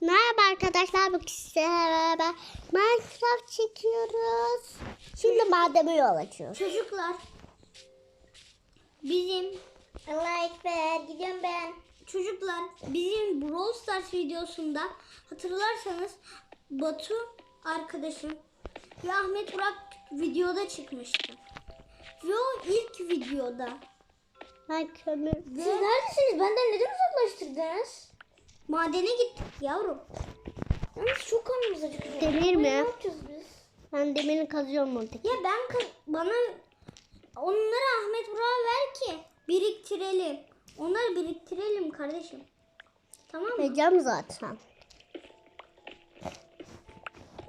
Merhaba arkadaşlar bugün sizlerle beraber Minecraft çekiyoruz. Şimdi malzeme yol açıyoruz. Çocuklar bizim Like ver gidiyorum ben. çocuklar bizim Brawl Stars videosunda hatırlarsanız Batu arkadaşım ve Ahmet Burak videoda çıkmıştı. Ve o ilk videoda Ben kömür. ve neredesiniz? Benden neden uzaklaştırdınız? Madene gittik yavrum. Yalnız çok karnımız acıkıyor. Demir mi? Ne yapacağız biz? Ben demirini kazıyorum oradaki. Ya ben bana onları Ahmet Burak'a ver ki biriktirelim. Onları biriktirelim kardeşim. Tamam mı? Vereceğim zaten.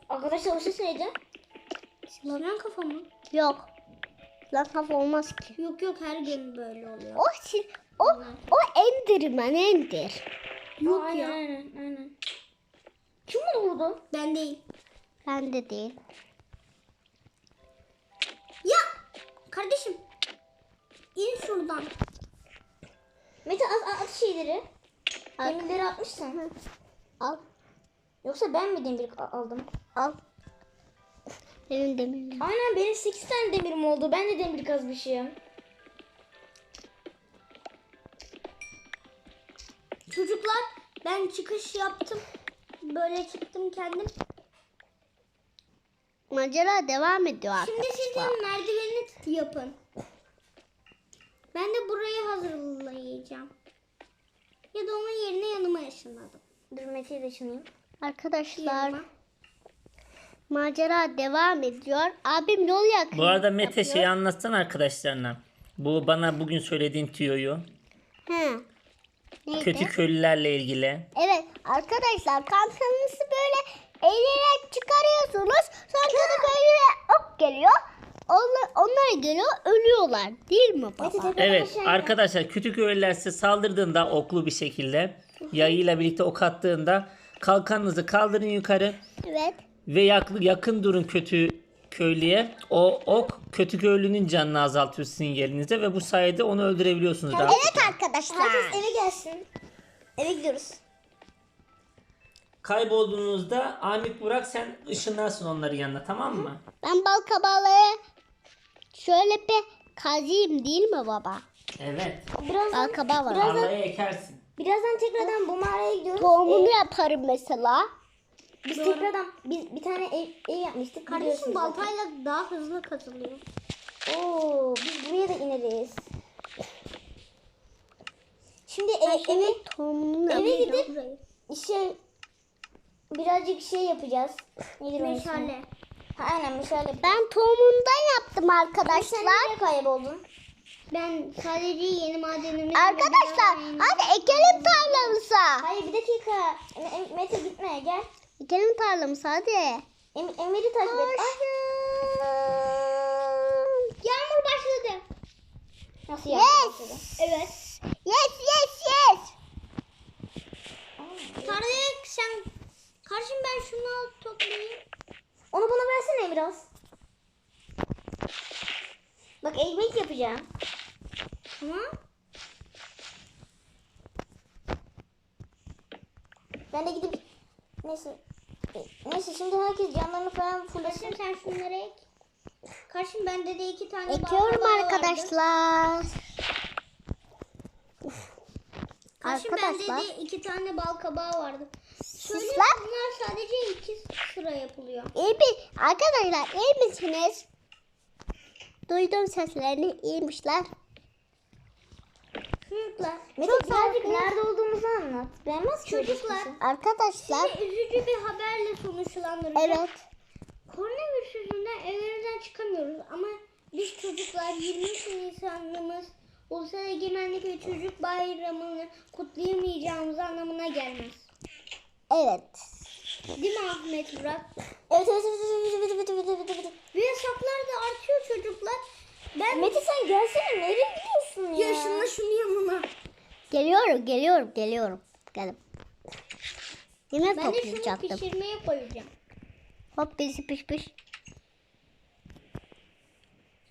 Arkadaşlar o ses neydi? Sinan kafamı. Yok. Lan kafa olmaz ki. Yok yok her gün böyle oluyor. O o o endirmen endir. Yok Aa, ya. Aynen aynen. Kim bunu vurdu? Ben değil. Ben de değil. Ya kardeşim. İn şuradan. Mete at, at, at şeyleri. Demirleri atmışsın. Al. Yoksa ben mi demir aldım? Al. Benim demirim. Aynen benim 8 tane demirim oldu. Ben de demir kazmışım. Çocuklar ben çıkış yaptım. Böyle çıktım kendim. Macera devam ediyor Şimdi arkadaşlar. de merdiveni t- yapın. Ben de burayı hazırlayacağım. Ya da onun yerine yanıma ışınladım. Dur Mete'yi de şunayım. Arkadaşlar Yanıma. macera devam ediyor. Abim yol yakın. Bu arada Mete yapıyor. şeyi anlatsana arkadaşlarına. Bu bana bugün söylediğin tüyoyu. He. Kötü köylülerle ilgili. Evet arkadaşlar kankanınızı böyle eğilerek çıkarıyorsunuz. Sonra kötü köylüler hop geliyor. Onlar, onlar geliyor ölüyorlar. Değil mi baba? Evet arkadaşlar kötü köylüler size saldırdığında oklu bir şekilde yayıyla birlikte ok attığında kalkanınızı kaldırın yukarı Evet. ve yakın, yakın durun kötü köylüye. O ok kötü köylünün canını azaltıyor sizin yerinize ve bu sayede onu öldürebiliyorsunuz. rahatlıkla. Evet arkadaşlar. Herkes eve gelsin. Eve gidiyoruz. Kaybolduğunuzda Ahmet Burak sen ışınlarsın onların yanına tamam mı? Ben bal kabağları şöyle bir kazıyım değil mi baba? Evet. Bal Birazdan, kabağı var. Birazdan- Tarlaya ekersin. birazdan tekrardan bu mağaraya gidiyoruz. Tohumunu yaparım mesela. Biz tekrardan biz bir tane ev, ev yapmıştık. Kardeşim biliyorsunuz zaten. baltayla daha hızlı kazılıyor. Oo, biz buraya da ineriz. Şimdi e, eve eve gidip şey birazcık şey yapacağız. Nedir? Meşale. Ha, aynen meşale. Ben tohumundan yaptım Sen arkadaşlar. nereye kayboldun? Ben sadece yeni madenimi... Arkadaşlar hadi ekelim tarlamıza. Hayır bir dakika. Em- Em- Mete gitme gel. Ekelim tarlamıza hadi. Em Emir'i takip et. Ay, Yağmur başladı. Nasıl Yes. yaptın? Evet. Yes yes yes. Tarık sen... Karşım ben şunu al toplayayım. Onu bana versene biraz. Bak ekmek yapacağım. Tamam. Ben de gidip neyse neyse şimdi herkes canlarını falan fullesin. Sen şunları ek. Karşım bende de iki tane Ekiyorum vardı. arkadaşlar. Karşım Arkadaşlar. bende de iki tane bal kabağı vardı. Sizler bunlar sadece iki sıra yapılıyor. iyi mi? Arkadaşlar iyi misiniz? Duydum seslerini iyiymişler. Çocuklar. Metin birazcık nerede olduğumuzu anlat. Beğenmez ki Çocuklar. Arkadaşlar. Sizi üzücü bir haberle sonuçlandıracağım. Evet. Koronavirüs yüzünden evlerimizden çıkamıyoruz ama biz çocuklar 23 Nisan'ımız Ulusal Egemenlik ve Çocuk Bayramı'nı kutlayamayacağımız anlamına gelmez. Evet. Değil mi Ahmet Murat? Evet evet evet evet evet evet evet. Ve yasaklar da artıyor çocuklar. Ben Mete sen gelsene nereye gidiyorsun ya? yaşında şunu yanına. Geliyorum geliyorum geliyorum. Geldim. Yemek Ben de şunu toplayacaktım. pişirmeye koyacağım. Hop birisi piş piş.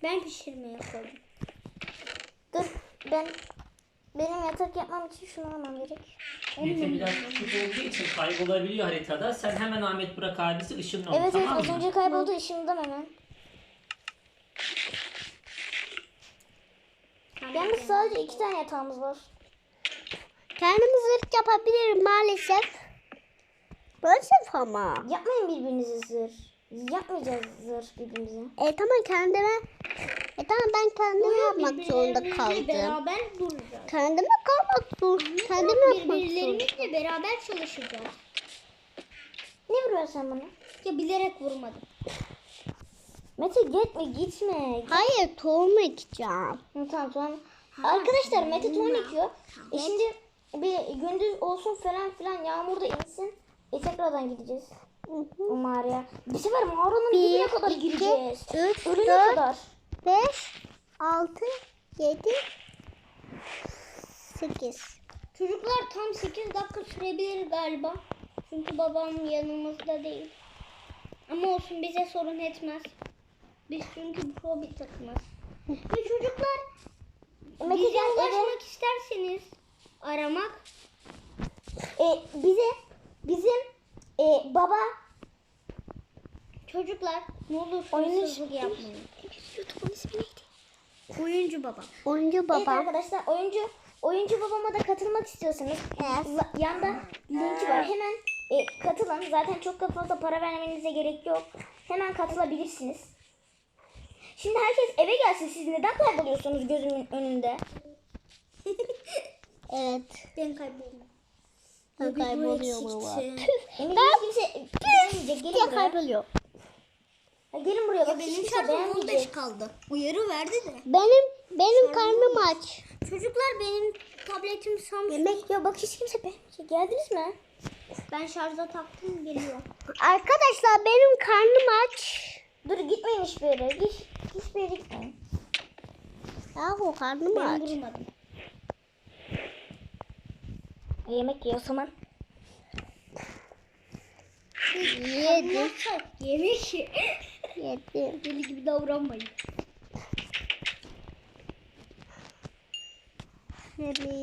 Ben pişirmeye koydum. Dur ben benim yatak yapmam için şunu almam gerek. Mete biraz küçük olduğu için kaybolabiliyor haritada. Sen hemen Ahmet Burak abisi ışınla onu Evet evet tamam az mı? önce kayboldu ışığımdan hemen. Yalnız sadece iki tane yatağımız var. Kendim zırh yapabilirim maalesef. Maalesef ama. Yapmayın birbirinize zırh. Yapmayacağız zırh birbirimize. E tamam kendime. E tamam ben kendime yapmak zorunda kaldım. Beraber duracağız. Kendime kalmak zorunda. Kendime yapmak zorunda. Birbirlerimizle beraber çalışacağız. Ne vuruyorsun sen bana? Ya bilerek vurmadım. Mete gitme gitme. Hayır tohum ekeceğim. Tamam tamam. Arkadaşlar Mete ekiyor. E şimdi bir gündüz olsun falan filan yağmur da insin. E tekrardan gideceğiz. O mağaraya. Bir sefer mağaranın Bir, dibine kadar iki, gireceğiz. üç, Ölene dört. kadar. 5, 6, 7, 8. Çocuklar tam 8 dakika sürebilir galiba. Çünkü babam yanımızda değil. Ama olsun bize sorun etmez. Biz çünkü pro bir takımız. Ve çocuklar bize ulaşmak isterseniz aramak E, bize bizim e, baba çocuklar ne olur hırsızlık yapmayın. YouTube'un ismi neydi? Oyuncu babam. Oyuncu Evet babam. arkadaşlar oyuncu oyuncu babama da katılmak istiyorsanız la- yanda linki var. Hemen e, katılın. Zaten çok da fazla para vermenize gerek yok. Hemen katılabilirsiniz. Şimdi herkes eve gelsin. Siz neden kayboluyorsunuz gözümün önünde? Evet. Ben kayboldum. Ben kayboluyorum ama. Emir kimse beğenmeyecek. Gelin Ya buraya. kayboluyor. Ha, Gelin buraya. Bak Benim şarjım 15 beğenmeyecek. kaldı. Uyarı verdi de. Benim benim karnım aç. Çocuklar benim tabletim Samsung. Yemek ya bak hiç kimse beğenmeyecek. Geldiniz mi? Ben şarja taktım geliyor. Arkadaşlar benim karnım aç. Dur gitmeyin hiçbir yere. Hiç, hiçbir yere gitmeyin. Yahu karnım Ben aç. durmadım. E, yemek ye o zaman. Yedim. Yemek ye. Yedim. Deli gibi davranmayın. Şöyle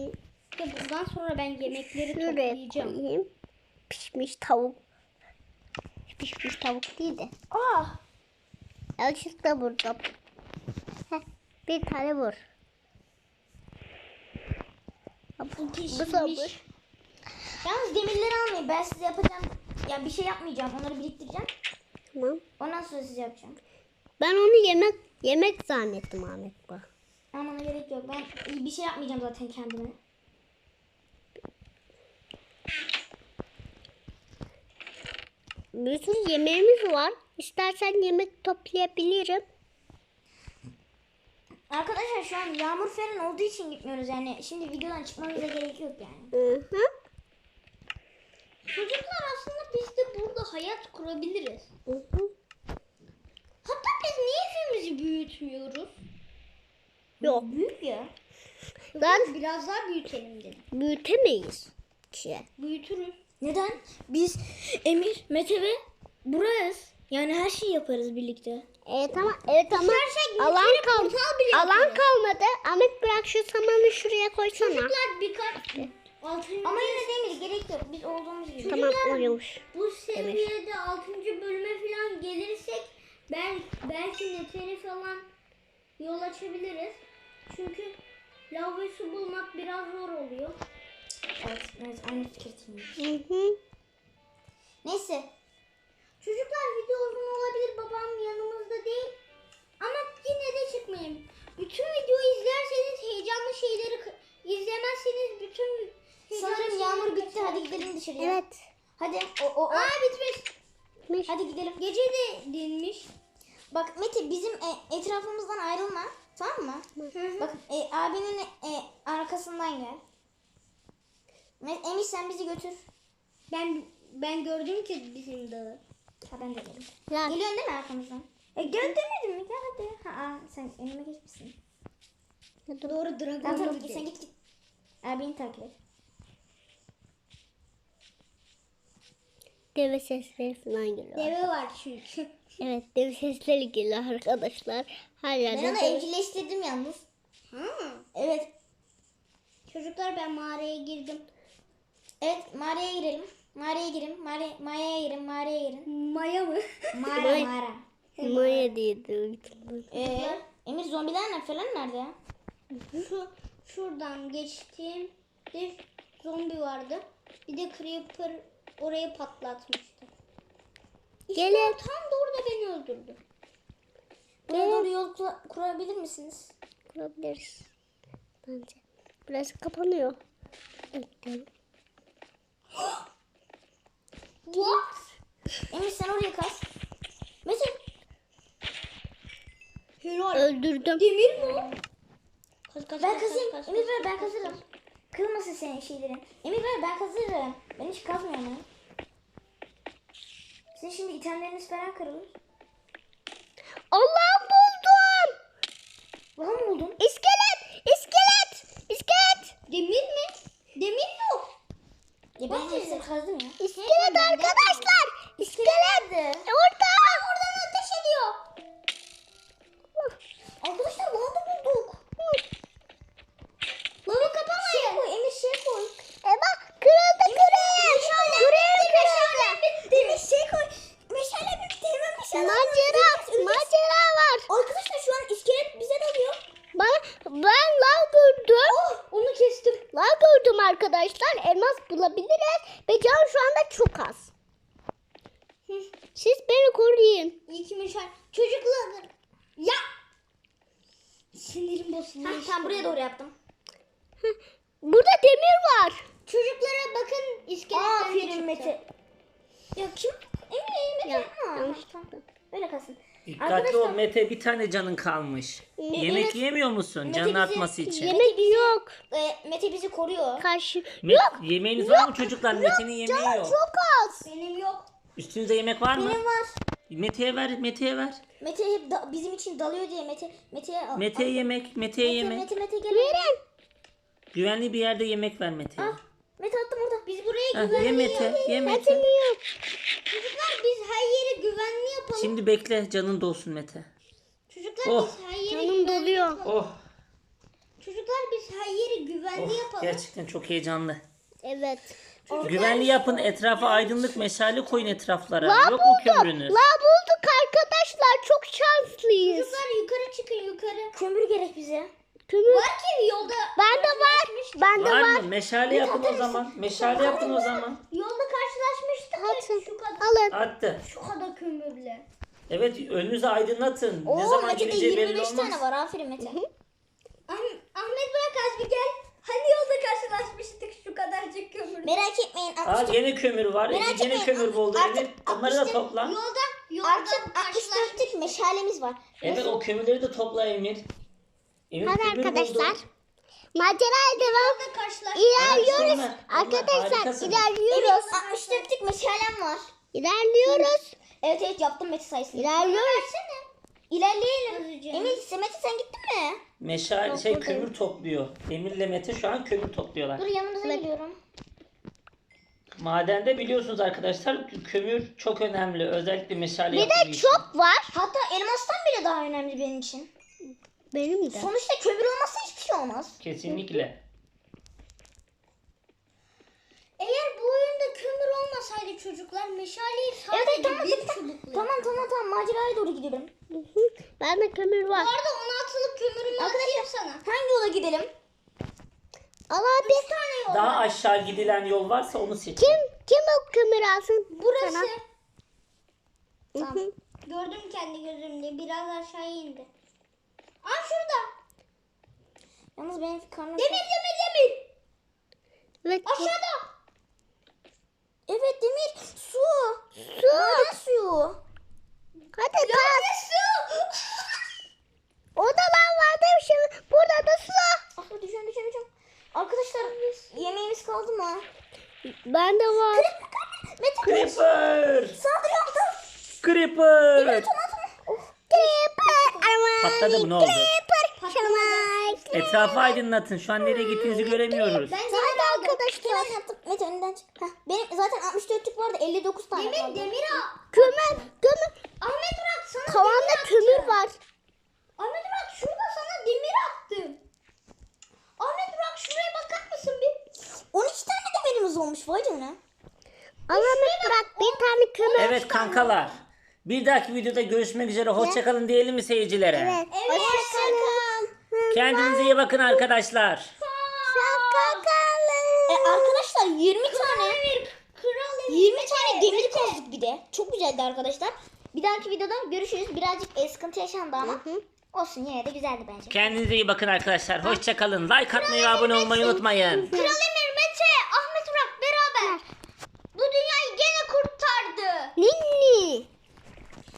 Ya bundan sonra ben yemekleri şuraya toplayacağım. koyayım. Pişmiş tavuk. Pişmiş tavuk değil de. Ah Yanlışlıkla vurdum. Heh, bir tane vur. Bu pişmiş. sabır. Yalnız demirleri almayın. Ben size yapacağım. Ya bir şey yapmayacağım. Onları biriktireceğim. Tamam. Ondan sonra size yapacağım. Ben onu yemek yemek zannettim Ahmet bak. Ama ona gerek yok. Ben bir şey yapmayacağım zaten kendime. Bir sürü yemeğimiz var. İstersen yemek toplayabilirim. Arkadaşlar şu an yağmur falan olduğu için gitmiyoruz yani. Şimdi videodan çıkmamıza gerek yok yani. Hı hı. Çocuklar aslında biz de burada hayat kurabiliriz. Hı hı. Hatta biz niye evimizi büyütmüyoruz? Yok. Büyük ya. Lan Biraz daha büyütelim dedim. büyütemeyiz ki. Büyütürüz. Neden? Biz Emir, Mete ve burayız. Yani her şeyi yaparız birlikte. Evet ama evet ama bir alan kere kal portal bile alan yaparız. kalmadı. Ahmet bırak şu samanı şuraya koysana. Çocuklar birkaç altıncı, Ama yine Demir gerek yok. Biz olduğumuz gibi. Tamam oluyormuş. bu seviyede altıncı bölüme falan gelirsek ben belki neteri falan yol açabiliriz. Çünkü lav ve su bulmak biraz zor oluyor. Evet, evet aynı fikirdeyim. Hı hı. Neyse. Çocuklar video uzun olabilir babam yanımızda değil. Ama yine de çıkmayın. Bütün videoyu izlerseniz heyecanlı şeyleri izlemezseniz bütün Sanırım yağmur bitti. Hadi gidelim dışarıya. Evet. Hadi. O, o, o. Aa bitmiş. Bitmiş. Hadi gidelim. Gece de dinmiş. Bak Mete bizim e, etrafımızdan ayrılma. Tamam mı? Bak e, abinin e, arkasından gel. Emir sen bizi götür. Ben ben gördüm ki bizim dağı. Ha ben de gelirim. Ya, Geliyorsun değil mi arkamızdan? E gel demedim mi? Gel hadi. Ha, aa, sen önüme geçmişsin. Doğru dragon. Tamam tamam git, sen git git. Abini takip et. deve sesleri falan geliyor. Deve var çünkü. Evet deve sesleri geliyor arkadaşlar. Her yerde Ben onu deve- evcilleştirdim yalnız. Ha. Evet. Çocuklar ben mağaraya girdim. Evet mağaraya girelim. Mağaraya girin. Mağara, mağaraya girin. Mağaraya girin. Maya mı? Mağara mağara. Maya değildi. Ee, Emir zombiler ne falan nerede ya? Şu şuradan geçtiğim bir zombi vardı. Bir de creeper orayı patlatmıştı. İşte Gelin. tam da orada beni öldürdü. Buraya doğru yol kura- kurabilir misiniz? Kurabiliriz. Bence. Burası kapanıyor. Bekleyelim. What? Emir sen oraya kas. Mete Helal. Öldürdüm. Demir mi o? Kaç, kaç, ben kazayım. kaç, kaç, Emir ver ben kazırım. Kırmasın senin şeylerin. Emir ver ben kazırım. Ben hiç kazmıyorum ya. Sizin şimdi itemleriniz falan kırılır. Allah'ım buldum. Var mı buldun? İskelet. İskelet. İskelet. Demir mi? Ya ben hepsini kazdım ya. İskelet arkadaşlar. İskelet. Orada. Oradan ateş ediyor. Arkadaşlar lava bulduk. Lava kapamayın. Şey koy Emir şey koy. E bak kırıldı küreğim. Küreğim kırıldı. Demir şey koy. Meşale bitti hemen meşale. Macera. Macera var. Arkadaşlar şu an iskelet bize dalıyor. Ben, ben lav gördüm. Onu kestim. Lav gördüm arkadaşlar. Elmas bulabiliriz. Ve can şu anda çok az. Siz beni koruyun. İyi ki meşal. Çocuklar. Ya. Sinirim bozuldu. Heh, tamam buraya doğru yaptım. Burada demir var. Çocuklara bakın iskeletten Aferin. Mete. Ya kim? Emir Mete. Ya, yanlış. Öyle kalsın. Dikkatli ol Mete bir tane canın kalmış. Yemek evet. yemiyor musun? Mete Canın bizi- artması için. Yemek yok. Ee, Mete bizi koruyor. Karşı. Me- yok. yemeğiniz var mı çocuklar? Mete'nin yemeği yok. çok az. Benim yok. Üstünüzde yemek var mı? Benim var. Mete'ye ver, Mete'ye ver. Mete hep da- bizim için dalıyor diye Mete Mete'ye al. Mete'ye yemek, Mete'ye Mete, yemek. Mete Mete gel. Verin. Güvenli bir yerde yemek ver Mete'ye. Ah, Mete attım orada. Biz buraya Heh, güvenli ye Mete, ye Mete. yok. Çocuklar biz her yeri güvenli yapalım. Şimdi bekle canın dolsun Mete. Çocuklar Oh. biz her yeri Canım güvenli doluyor. yapalım. Oh, Çocuklar biz her yeri güvenli oh yapalım. gerçekten çok heyecanlı. Evet. Güvenli yapın, etrafa aydınlık meşale koyun etraflara. La Yok mu bulduk. kömürünüz? La bulduk arkadaşlar. Çok şanslıyız. Çocuklar yukarı çıkın yukarı. Kömür gerek bize. Kömür. Var ki yolda. Bende var. Bende Var var. mı? Meşale yapın o zaman. Meşale yapın o zaman. Yolda karşılaşmıştık ya Atın. şu kadar. Alın. Attı. Şu kadar kömürle. Evet önünüzü aydınlatın. ne Oo zaman Mete'de gideceği belli 25 olmaz. tane var. Aferin Mete. Ah- Ahmet bırak az bir gel. Hani yolda karşılaşmıştık şu kadarcık kömürle. Merak etmeyin. Aa 64, gene kömür var. Merak Ece gene etmeyin, kömür buldu. artık Emir. Onları da 60'ta topla. Yolda yolda artık karşılaşmıştık. 64'lük meşalemiz var. Evet o kömürleri de topla Emir. Emir Hadi kömür arkadaşlar. Maceraya devam. İlerliyoruz. Arkadaşlar Harikasın. ilerliyoruz. 64'lük meşalem var. İlerliyoruz. Evet evet yaptım Mete sayısını. İlerliyoruz. İlerleyelim. Emir sen- Mete sen gittin mi? Meşale şey kömür topluyor. Emir'le Mete şu an kömür topluyorlar. Dur yanınıza geliyorum. Madende biliyorsunuz arkadaşlar kömür çok önemli. Özellikle meşale Bir yapımı de için. çok var. Hatta elmastan bile daha önemli benim için. Benim de. Sonuçta kömür olmazsa hiçbir şey olmaz. Kesinlikle. Eğer bu oyunda kömür olmasaydı çocuklar meşaleyi sadece Evet, tamam, bir tamam. çubukla. Tamam tamam tamam maceraya doğru gidiyorum. Hı hı. Bende kömür var. Bu arada 16'lık kömürümü atayım sana. Hangi yola gidelim? Al abi. Bir tane yol Daha var. aşağı gidilen yol varsa onu seçin. Kim kim o kömür alsın? Burası. Sana. Hı. Gördüm kendi gözümle. Biraz aşağıya indi. Aa şurada. Yalnız benim karnım... Demir demir demir. Evet. Aşağıda. Evet Demir. Su. Su. Maden suyu. Hadi tas. Su. Orada lan vardı şimdi. Burada da su. Ah düşeceğim düşeceğim düşeceğim. Arkadaşlar yemeğimiz kaldı mı? Bende var. Mete Creeper! saldırıyor. Creeper! Of. Creeper. Aman. Patladı mı ne oldu? Creeper. Etrafı aydınlatın. Şu an nereye gittiğinizi göremiyoruz. Ben aldım. arkadaşlar. Mete önden çık. Heh, benim zaten 64'lük vardı 59 tane Demir kaldı. demir al. Kömür. Kömür. Ahmet bırak sana Tavanda demir attım. kömür var. Ahmet bırak şurada sana demir attım. Ahmet bırak şuraya bakar yıldız olmuş vay canına. Alamet bırak bir tane kömür. Evet kankalar. Bir dahaki videoda görüşmek üzere. Hoşçakalın diyelim mi seyircilere? Evet. Hoşçakalın. Kendinize iyi bakın arkadaşlar. Şaka kalın. E, arkadaşlar 20 tane 20 tane demir kazduk bir de. Çok güzeldi arkadaşlar. Bir dahaki videoda görüşürüz. Birazcık e, sıkıntı yaşandı ama. Olsun yine de güzeldi bence. Kendinize iyi bakın arkadaşlar. Hoşçakalın. Like atmayı ve abone olmayı unutmayın. Kral Emir, Mete, Ahmet Murat beraber. Bu dünyayı gene kurtardı. Ninni.